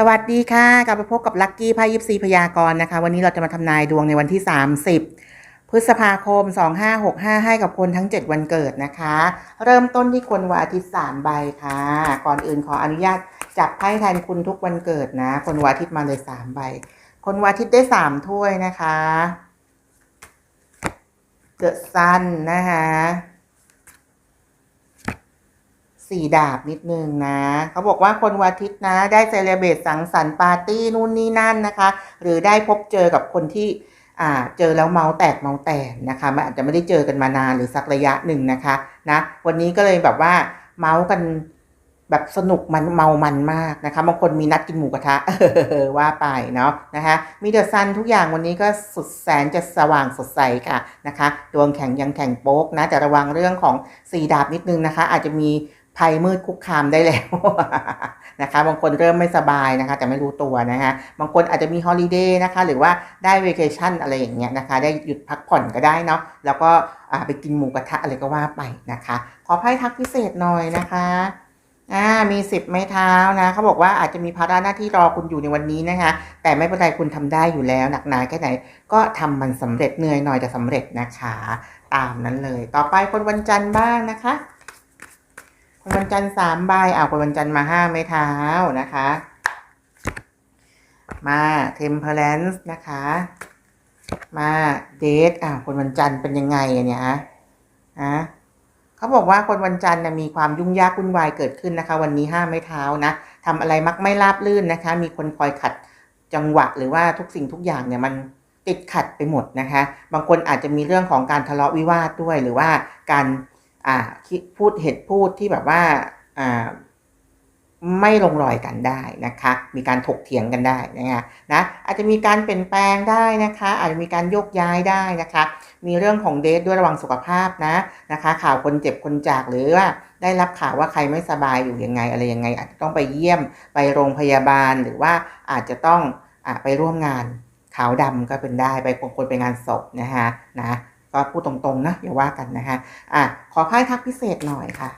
สวัสดีค่ะ กลับมาพบกับลัคกี้ไพ่ยิปซีพยากรณ์นะคะ วันนี้เราจะมาทำนายดวงในวันที่ 30 พฤษภาคม 2565 ให้กับคนทั้ง 7 วันเกิดนะคะ เริ่มต้นที่คนวันอาทิตย์3ใบค่ะ ก่อนอื่นขออนุญาตจับไพ่แทนคุณทุกวันเกิดนะ คนวันอาทิตย์มาเลย 3 ใบ คนวันอาทิตย์ได้ 3 ถ้วยนะคะเดอะซันนะคะ สี่ดาบนิดนึงนะ เขาบอกว่าคนวันอาทิตย์นะ ได้เซเลเบตสังสรรค์ปาร์ตี้นู่นนี่นั่นนะคะ หรือได้พบเจอกับคนที่อ่าเจอแล้วเมาแตกเมาแตกนะคะมันอาจจะไม่ได้เจอกันมานานหรือสักระยะหนึ่งนะคะนะวันนี้ก็เลยแบบว่าเมากันแบบสนุกมันเมามันมากนะคะบางคนมีนัดกินหมูกระทะว่าไปเนาะนะคะมีเดอะซันทุกอย่างวันนี้ก็สุดแสนจะสว่างสดใสค่ะนะคะดวงแข็งยังแข็งโป๊กนะแต่ระวังเรื่องของสีดาบนิดนึงนะคะ อาจจะมี ภัยมืดคุกคามได้แล้วนะคะบางคนเริ่มไม่สบายนะคะ แต่ไม่รู้ตัวนะคะบางคนอาจจะมีฮอลิเดย์นะคะ หรือว่าได้เวเคชั่นอะไรอย่างเงี้ยนะคะ ได้หยุดพักผ่อนก็ได้เนาะแล้วก็ไปกินหมูกระทะอะไรก็ว่าไปนะคะ ขอไพ่ทักพิเศษหน่อยนะคะอ่ามีสิบไม้เท้านะเขาบอกว่าอาจจะมีภาระหน้าที่รอคุณอยู่ในวันนี้นะคะ แต่ไม่เป็นไรคุณทำได้อยู่แล้ว หนักหนาแค่ไหน ก็ทำมันสำเร็จเหนื่อยหน่อยแต่สำเร็จนะคะ ตามนั้นเลย ต่อไปคนวันจันทร์บ้างนะคะ วันจันทร์สามใบเอาคนวันจันทร์มาห้าไม้เท้านะคะ มาเทมเพลนส์นะคะ มาเดทอ่าคนวันจันทร์เป็นยังไงอะเนี่ยฮะอะเขาบอกว่าคนวันจันทร์นะมีความยุ่งยากวุ่นวายเกิดขึ้นนะคะ วันนี้ห้าไม้เท้านะทำอะไรมักไม่ราบลื่นนะคะ มีคนคอยขัดจังหวะหรือว่าทุกสิ่งทุกอย่างเนี่ยมันติดขัดไปหมดนะคะ บางคนอาจจะมีเรื่องของการทะเลาะวิวาทด้วยหรือว่าการ อ่าพูดเหตุพูดที่แบบว่าอ่าไม่ลงรอยกันได้นะคะ มีการถกเถียงกันได้นะคะนะอาจจะมีการเปลี่ยนแปลงได้นะคะ อาจจะมีการโยกย้ายได้นะคะ มีเรื่องของเดทด้วยระวังสุขภาพนะนะคะ ข่าวคนเจ็บคนจากหรือว่าได้รับข่าวว่าใครไม่สบายอยู่ยังไง อะไรยังไง อาจจะต้องไปเยี่ยมไปโรงพยาบาลหรือว่าอาจจะต้องอไปร่วมงานขาวดำก็เป็นได้ไปบางคนไปงานศพนะคะนะ ก็พูดตรงๆนะอย่าว่ากันนะคะอะขอไพ่ทักพิเศษหน่อยค่ะ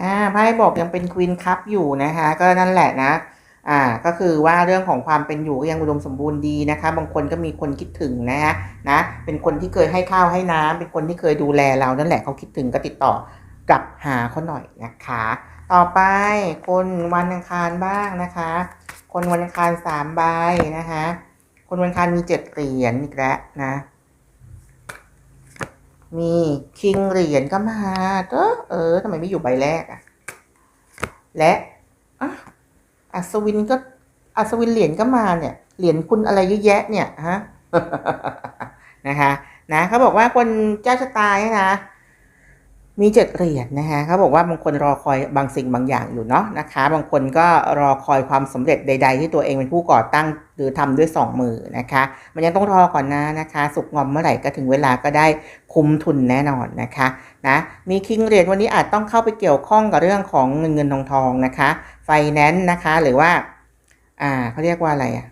อ่าไพ่บอกยังเป็นควีนคัพอยู่นะคะ ก็นั่นแหละนะอ่าก็คือว่าเรื่องของความเป็นอยู่ก็ยังอุดมสมบูรณ์ดีนะคะ บางคนก็มีคนคิดถึงนะฮะนะเป็นคนที่เคยให้ข้าวให้น้ำเป็นคนที่เคยดูแลเรานั่นแหละเขาคิดถึงก็ติดต่อกลับหาเขาหน่อยนะคะ ต่อไปคนวันอังคารบ้างนะคะ คนวันอังคารสามใบนะคะ คนวันอังคารมีเจ็ดเหรียญอีกแล้วนะ มีคิงเหรียญก็มาเออเออทำไมไม่อยู่ใบแรกอะและอะอัศวินก็อัศวินเหรียญก็มาเนี่ย เหรียญคุณอะไรเยอะแยะเนี่ยฮะนะคะนะเขาบอกว่าคนเจ้าชะตาเนี่ยนะ มีเจ็ดเหรียญนะคะเขาบอกว่าบางคนรอคอยบางสิ่งบางอย่างอยู่เนาะนะคะ บางคนก็รอคอยความสำเร็จใด ๆ ที่ตัวเองเป็นผู้ก่อตั้งหรือทำด้วยสองมือนะคะ มันยังต้องรอก่อนนะนะคะ สุกงอมเมื่อไหร่ก็ถึงเวลาก็ได้คุ้มทุนแน่นอนนะคะนะมีคิงเหรียญวันนี้อาจต้องเข้าไปเกี่ยวข้องกับเรื่องของเงินเงินทองทองนะคะไฟแนนซ์นะคะหรือว่าอ่าเขาเรียกว่าอะไรอะ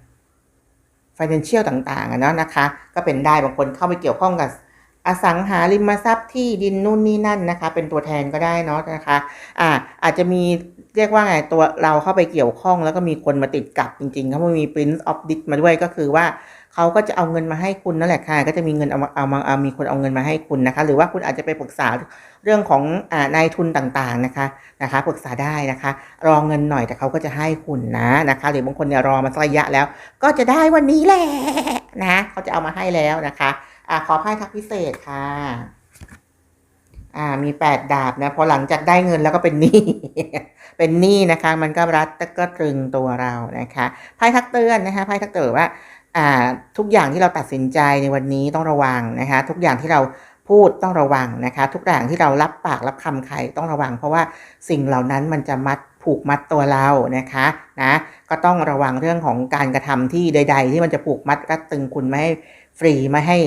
financial ต่างๆอะเนาะนะคะ ก็เป็นได้บางคนเข้าไปเกี่ยวข้องกับ อสังหาริมทรัพย์ที่ดินนู่นนี่นั่นนะคะ เป็นตัวแทนก็ได้เนาะนะคะอ่าอาจจะมีเรียกว่าไงตัวเราเข้าไปเกี่ยวข้อง แล้วก็มีคนมาติดกับจริงๆเขามี prince of d i t มาด้วยก็คือว่าเขาก็จะเอาเงินมาให้คุณนั่นแหละค่ะ ก็จะมีเงินเอามาเอามาเอามีคนเอาเงินมาให้คุณนะคะ หรือว่าคุณอาจจะไปปรึกษาเรื่องของอ่านายทุนต่างๆนะคะนะคะ ปรึกษาได้นะคะ รอเงินหน่อยแต่เขาก็จะให้คุณนะนะคะ หรือบางคนเนี่ยรอมาสักระยะแล้ว ก็จะได้วันนี้แหละนะเขาจะเอามาให้แล้วนะคะ อ่าขอไพ่ทักพิเศษค่ะ อ่า มีแปดดาบนะ พอหลังจากได้เงินแล้วก็เป็นหนี้ เป็นหนี้นะคะ มันก็รัดก็ตรึงตัวเรานะคะ ไพ่ทักเตือนนะคะ ไพ่ทักเตือนว่า อ่า ทุกอย่างที่เราตัดสินใจในวันนี้ต้องระวังนะคะ ทุกอย่างที่เราพูดต้องระวังนะคะ ทุกอย่างที่เรารับปากรับคำใครต้องระวัง เพราะว่าสิ่งเหล่านั้นมันจะมัดผูกมัดตัวเรานะคะนะก็ต้องระวังเรื่องของการกระทำที่ใด ๆ ที่มันจะผูกมัดรัดตึงคุณไม่ให้ฟรีไม่ให้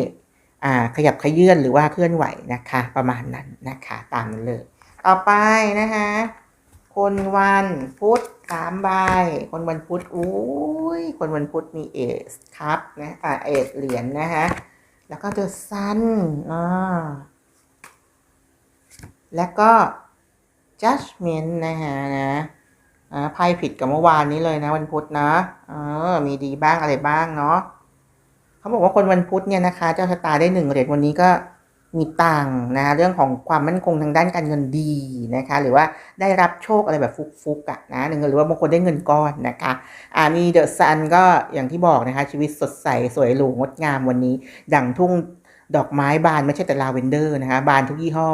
ขยับขยื่นหรือว่าเคลื่อนไหวนะคะ ประมาณนั้นนะคะ ตามนั้นเลย ต่อไปนะคะคนวันพุธสามใบ คนวันพุธอุ้ยคนวันพุธมีเอสครับนะอ่าเอสเหรียญนะคะแล้วก็เดอะซันอ่าแล้วก็ judgment นะคะนะอ่าไพ่ผิดกับเมื่อวานนี้เลยนะวันพุธนะเออมีดีบ้างอะไรบ้างเนาะ เขาบอกว่าคนวันพุธเนี่ยนะคะ เจ้าชะตาได้หนึ่งเหรียญวันนี้ก็มีตังค์นะเรื่องของความมั่นคงทางด้านการเงินดีนะคะ หรือว่าได้รับโชคอะไรแบบฟุกๆอะนะหนึ่งหรือว่าบางคนได้เงินก้อนนะคะอ่ามีเดอะซันก็อย่างที่บอกนะคะ ชีวิตสดใสสวยหรูงดงามวันนี้ ดั่งทุ่ง ดอกไม้บานไม่ใช่แต่ลาเวนเดอร์นะคะ บานทุกยี่ห้อ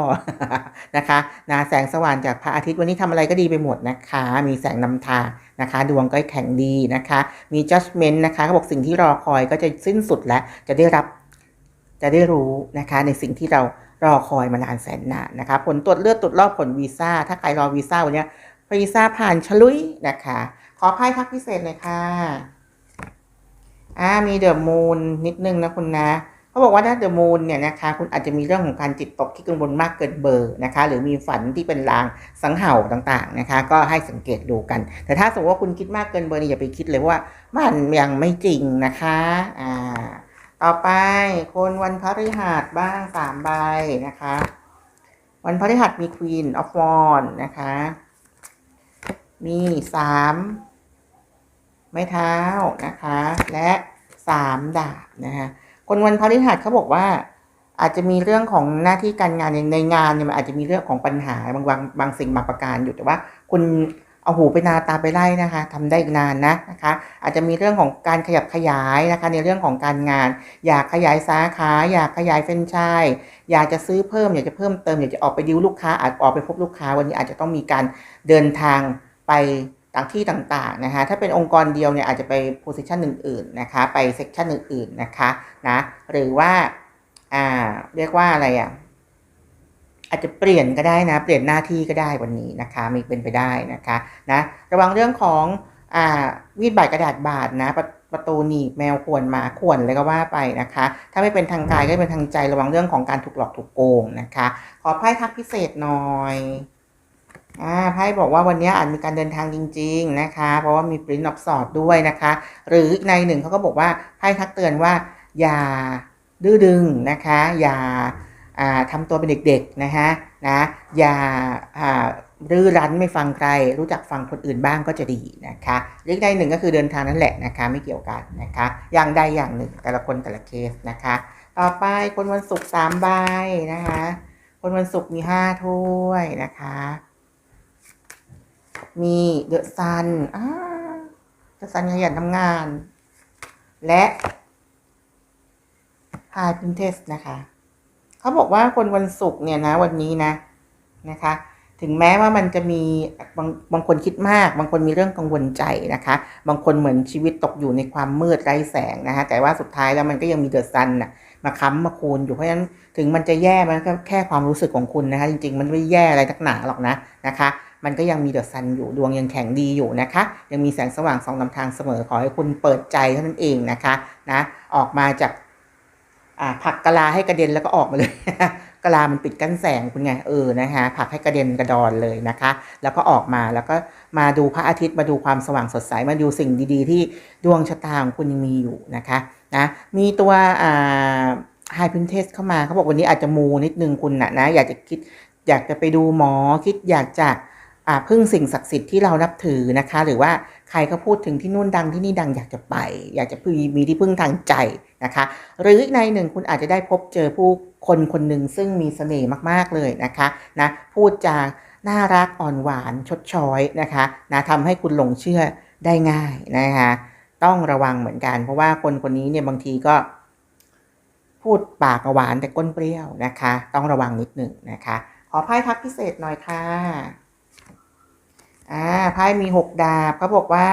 นะคะนะแสงสว่างจากพระอาทิตย์วันนี้ทำอะไรก็ดีไปหมดนะคะ มีแสงนำทางนะคะ ดวงก็แข็งดีนะคะ มี judgment นะคะเขาบอกสิ่งที่รอคอยก็จะสิ้นสุดแล้วจะได้รับจะได้รู้นะคะในสิ่งที่เรารอคอยมานานแสนนานนะคะ ผลตรวจเลือดตรวจรอบผลวีซ่า ถ้าใครรอวีซ่าวันนี้วีซ่าผ่านฉลุยนะคะ ขอไพ่พักพิเศษหน่อยค่ะอ่ามีเดอะมูนนิดนึงนะคุณนะ เขาบอกว่าถ้าเดอะมูนเนี่ยนะคะคุณอาจจะมีเรื่องของการจิตตกที่กังวลมากเกินเบอร์นะคะ หรือมีฝันที่เป็นลางสังเห่าต่างๆนะคะ ก็ให้สังเกตดูกัน แต่ถ้าสมมติว่าคุณคิดมากเกินเบอร์นี่อย่าไปคิดเลยว่ามันยังไม่จริงนะคะอ่าต่อไปคนวันพฤหัสบ้างสามใบนะคะ วันพฤหัสมี Queen of Wands นะคะ มีสามไม้เท้านะคะ และสามดาบนะคะ คนวันพฤหัสเขาบอกว่า อาจจะมีเรื่องของหน้าที่การงานในในงานเนี่ยมันอาจจะมีเรื่องของปัญหาบางบางบางสิ่งบางประการอยู่แต่ว่า คุณเอาหูไปนาตาไปไล่นะคะทำได้อีกนานนะนะคะ อาจจะมีเรื่องของการขยับขยายนะคะ ในเรื่องของการงาน อยากขยายสาขา อยากขยายเฟรนไชส์อยากจะซื้อเพิ่มอยากจะเพิ่มเติมอยากจะออกไปดิวลูกค้าอาจออกไปพบลูกค้า วันนี้อาจจะต้องมีการเดินทางไป ต่างที่ต่างๆนะคะถ้าเป็นองค์กรเดียวเนี่ยอาจจะไปโพสิชันอื่นๆนะคะไปเซกชันอื่นๆนะคะนะหรือว่าอ่าเรียกว่าอะไรอะอาจจะเปลี่ยนก็ได้นะ เปลี่ยนหน้าที่ก็ได้วันนี้นะคะมีเป็นไปได้นะคะนะระวังเรื่องของอ่าวีดบาดกระดาษบาดนะประประตูหนีบแมวข่วนหมาข่วนอะไรก็ว่าไปนะคะ ถ้าไม่เป็นทางกายก็เป็นทางใจระวังเรื่องของการถูกหลอกถูกโกงนะคะ ขอไพ่ทักพิเศษหน่อย อ่าไพ่บอกว่าวันนี้อาจมีการเดินทางจริง ๆนะคะ เพราะว่ามีปริ้นออฟสอดด้วยนะคะ หรือในหนึ่งเขาก็บอกว่าไพ่ทักเตือนว่า อย่าดื้อดึงนะคะ อย่าอ่าทำตัวเป็นเด็กๆนะคะนะอย่าอ่ารื้อรั้นไม่ฟังใคร รู้จักฟังคนอื่นบ้างก็จะดีนะคะหรืออีกในหนึ่งก็คือเดินทางนั่นแหละนะคะไม่เกี่ยวกันนะคะ อย่างใดอย่างหนึ่งแต่ละคนแต่ละเคสนะคะ ต่อไปคนวันศุกร์สามใบนะคะ คนวันศุกร์มีห้าถ้วยนะคะ มีเดอะซันอ่าเดอะซันขยันทำงาน และพาพินเทสนะคะ เขาบอกว่าคนวันศุกร์เนี่ยนะ วันนี้นะนะคะ ถึงแม้ว่ามันจะมีบางบางคนคิดมาก บางคนมีเรื่องกังวลใจนะคะ บางคนเหมือนชีวิตตกอยู่ในความมืดไร้แสงนะคะ แต่ว่าสุดท้ายแล้วมันก็ยังมีเดอะซันน่ะมาค้ำมาคูณอยู่เพราะฉะนั้นถึงมันจะแย่มันก็แค่ความรู้สึกของคุณนะคะ จริง ๆ มันไม่แย่อะไรทักหนาหรอกนะนะคะ มันก็ยังมีเดอะซันอยู่ดวงยังแข็งดีอยู่นะคะ ยังมีแสงสว่างสองนำทางเสมอขอให้คุณเปิดใจเท่านั้นเองนะคะนะออกมาจากผักกะลาให้กระเด็นแล้วก็ออกมาเลยกะลามันปิดกั้นแสงคุณไงเออนะคะผักให้กระเด็นกระดอนเลยนะคะ แล้วก็ออกมาแล้วก็มาดูพระอาทิตย์มาดูความสว่างสดใสมาดูสิ่งดีๆ ที่ดวงชะตาของคุณยังมีอยู่นะคะนะมีตัวอ่าไฮพินเทสเข้ามาเขาบอกวันนี้อาจจะมูนิดนึงคุณนะนะอยากจะคิดอยากจะไปดูหมอคิดอยากจะ พึ่งสิ่งศักดิ์สิทธิ์ที่เรานับถือนะคะ หรือว่าใครเขาพูดถึงที่นู่นดังที่นี่ดังอยากจะไป อยากจะมีที่พึ่งทางใจนะคะ หรือในหนึ่งคุณอาจจะได้พบเจอผู้คนคนหนึ่งซึ่งมีเสน่ห์มากๆเลยนะคะนะพูดจาน่ารักอ่อนหวานชดช้อยนะคะนะทำให้คุณหลงเชื่อได้ง่ายนะคะต้องระวังเหมือนกัน เพราะว่าคนคนนี้เนี่ยบางทีก็ พูดปากหวานแต่ก้นเปรี้ยวนะคะ ต้องระวังนิดหนึ่งนะคะ ขอไพ่ทักพิเศษหน่อยค่ะ อ่าไพ่มีหกดาบเขาบอกว่า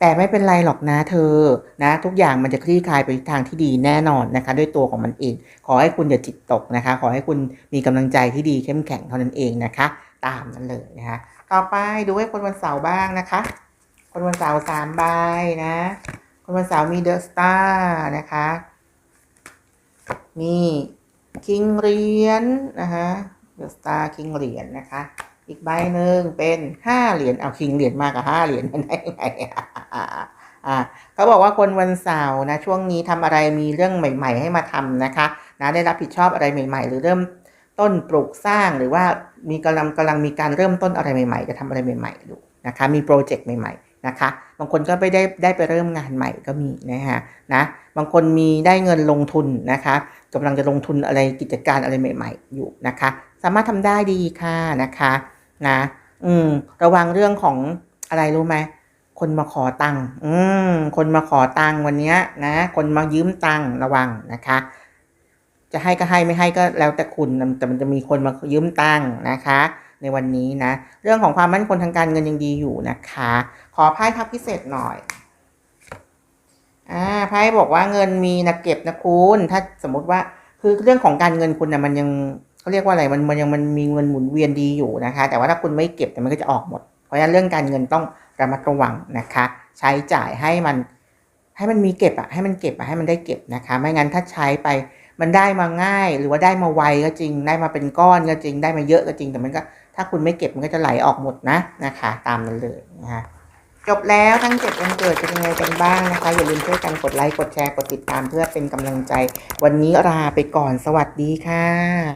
แต่ไม่เป็นไรหรอกนะเธอนะ ทุกอย่างมันจะคลี่คลายไปทางที่ดีแน่นอนนะคะ ด้วยตัวของมันเอง ขอให้คุณอย่าจิตตกนะคะ ขอให้คุณมีกำลังใจที่ดีเข้มแข็งเท่านั้นเองนะคะ ตามนั้นเลยนะคะต่อไปดูให้คนวันเสาร์บ้างนะคะ คนวันเสาร์สามใบนะ คนวันเสาร์มีเดอะสตาร์นะคะ มีคิงเหรียญนะคะเดอะสตาร์คิงเหรียญนะคะ อีกใบหนึ่งเป็นห้าเหรียญเอาคิงเหรียญมากกับห้าเหรียญมันได้ไงอ่าอ่าเขาบอกว่าคนวันเสาร์นะช่วงนี้ทำอะไรมีเรื่องใหม่ ๆ ให้มาทำนะคะนะได้รับผิดชอบอะไรใหม่ ๆ หรือเริ่มต้นปลูกสร้างหรือว่ามีกำลังกำลังมีการเริ่มต้นอะไรใหม่ ๆ จะทำอะไรใหม่ๆอยู่นะคะมีโปรเจกต์ใหม่ๆนะคะบางคนก็ไปได้ได้ไปเริ่มงานใหม่ก็มีนะคะนะบางคนมีได้เงินลงทุนนะคะกำลังจะลงทุนอะไรกิจการอะไรใหม่ ๆ อยู่นะคะ สามารถทำได้ดีค่ะนะคะ นะ อืม ระวังเรื่องของอะไรรู้ไหมคนมาขอตังค์อืม คนมาขอตังค์วันนี้นะ คนมายืมตังค์ระวังนะคะ จะให้ก็ให้ไม่ให้ก็แล้วแต่คุณแต่มันจะมีคนมายืมตังค์นะคะ ในวันนี้นะ เรื่องของความมั่นคงทางการเงินยังดีอยู่นะคะ ขอไพ่ทักพิเศษหน่อยอ่าไพ่บอกว่าเงินมีนะเก็บนะคุณ ถ้าสมมติว่าคือเรื่องของการเงินคุณนะมันยัง เขาเรียกว่าอะไรมันมันยังมันมีเงินหมุนเวียนดีอยู่นะคะ แต่ว่าถ้าคุณไม่เก็บแต่มันก็จะออกหมด เพราะฉะนั้นเรื่องการเงินต้องระมัดระวังนะคะ ใช้จ่ายให้มันให้มันมีเก็บอะให้มันเก็บอะให้มันได้เก็บนะคะ ไม่งั้นถ้าใช้ไปมันได้มาง่าย หรือว่าได้มาไวก็จริง ได้มาเป็นก้อนก็จริง ได้มาเยอะก็จริง แต่มันก็ถ้าคุณไม่เก็บมันก็จะไหลออกหมดนะนะคะ ตามนั้นเลยนะคะจบแล้วทั้งเจ็ดวันเกิดเป็นยังไงกันบ้างนะคะ อย่าลืมช่วยกันกดไลค์กดแชร์กดติดตามเพื่อเป็นกำลังใจ วันนี้ลาไปก่อนสวัสดีค่ะ